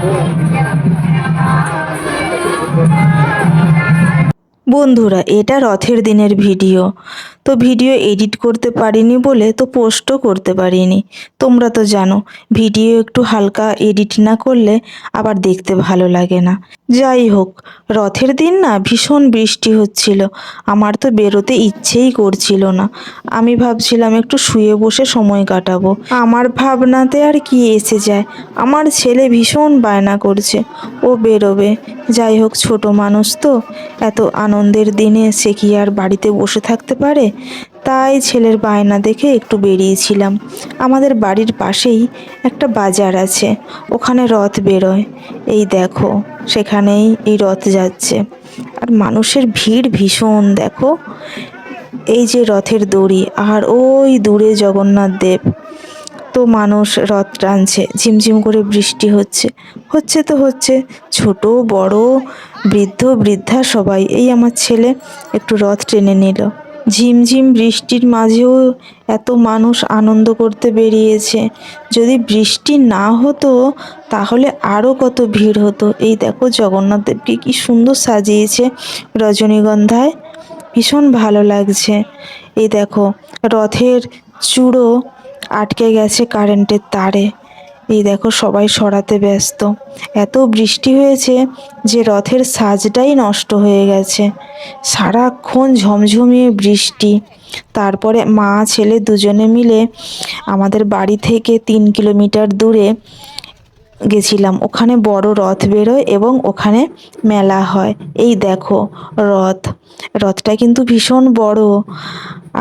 Thank. বন্ধুরা, এটা রথের দিনের ভিডিও। তো ভিডিও এডিট করতে পারিনি বলে তো পোস্টও করতে পারিনি। তোমরা তো জানো, ভিডিও একটু হালকা এডিট না করলে আবার দেখতে ভালো লাগে না। যাই হোক, রথের দিন না ভীষণ বৃষ্টি হচ্ছিল। আমার তো বেরোতে ইচ্ছেই করছিল না। আমি ভাবছিলাম একটু শুয়ে বসে সময় কাটাবো। আমার ভাবনাতে আর কি এসে যায়? আমার ছেলে ভীষণ বায়না করছে। ও বেরোবে। যাই হোক, ছোট মানুষ তো, এত আনন্দের দিনে সে কি আর বাড়িতে বসে থাকতে পারে? তাই ছেলের বায়না দেখে একটু বেরিয়েছিলাম। আমাদের বাড়ির পাশেই একটা বাজার আছে। ওখানে রথ বেরোয়। এই দেখো, সেখানেই এই রথ যাচ্ছে। আর মানুষের ভিড় ভীষণ, দেখো। এই যে রথের দড়ি, আর ওই দূরে জগন্নাথ দেব। মানুষ রথ টানছে, ঝিমঝিম করে বৃষ্টি হচ্ছে। হচ্ছে তো হচ্ছে, ছোট, বড়, বৃদ্ধ, বৃদ্ধা সবাই। এই আমার ছেলে একটু রথ টেনে নিল। ঝিমঝিম বৃষ্টির মাঝেও এত মানুষ আনন্দ করতে বেরিয়েছে। যদি বৃষ্টি না হতো, তাহলে আরও কত ভিড় হতো। এই দেখো জগন্নাথ দেবকে কি সুন্দর সাজিয়েছে রজনীগন্ধায়। ভীষণ ভালো লাগছে। এই দেখো, রথের চূড়ো আটকে গেছে কারেন্টের তারে। এই দেখো সবাই সরাতে ব্যস্ত। এত বৃষ্টি হয়েছে যে রথের সাজটাই নষ্ট হয়ে গেছে। সারাক্ষণ ঝমঝমিয়ে বৃষ্টি। তারপরে মা, ছেলে দুজনে মিলে আমাদের বাড়ি থেকে তিন কিলোমিটার দূরে গেছিলাম। ওখানে বড় রথ বেরোয় এবং ওখানে মেলা হয়। এই দেখো রথ। রথটা কিন্তু ভীষণ বড়।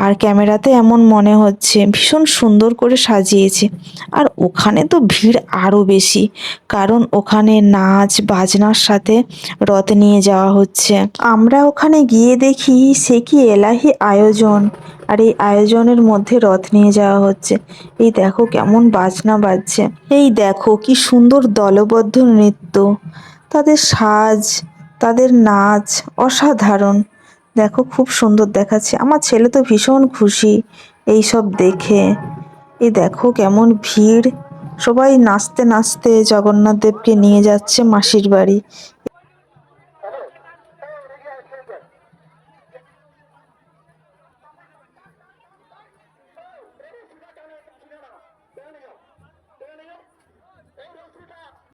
আর ক্যামেরাতে এমন মনে হচ্ছে, ভীষণ সুন্দর করে সাজিয়েছে। আর ওখানে তো ভিড় আরও বেশি, কারণ ওখানে নাচ, বাজনার সাথে রথ নিয়ে যাওয়া হচ্ছে। আমরা ওখানে গিয়ে দেখি সে কি এলাহি আয়োজন। আর এই আয়োজনের মধ্যে রথ নিয়ে যাওয়া হচ্ছে। এই দেখো কেমন বাজনা বাজছে। এই দেখো কি সুন্দর দলবদ্ধ নৃত্য। তাদের সাজ, তাদের নাচ অসাধারণ। দেখো খুব সুন্দর দেখাচ্ছে। আমার ছেলে তো ভীষণ খুশি এই সব দেখে। এই দেখো কেমন ভিড়। সবাই নাচতে নাচতে জগন্নাথ দেবকে নিয়ে যাচ্ছে মাসির বাড়ি।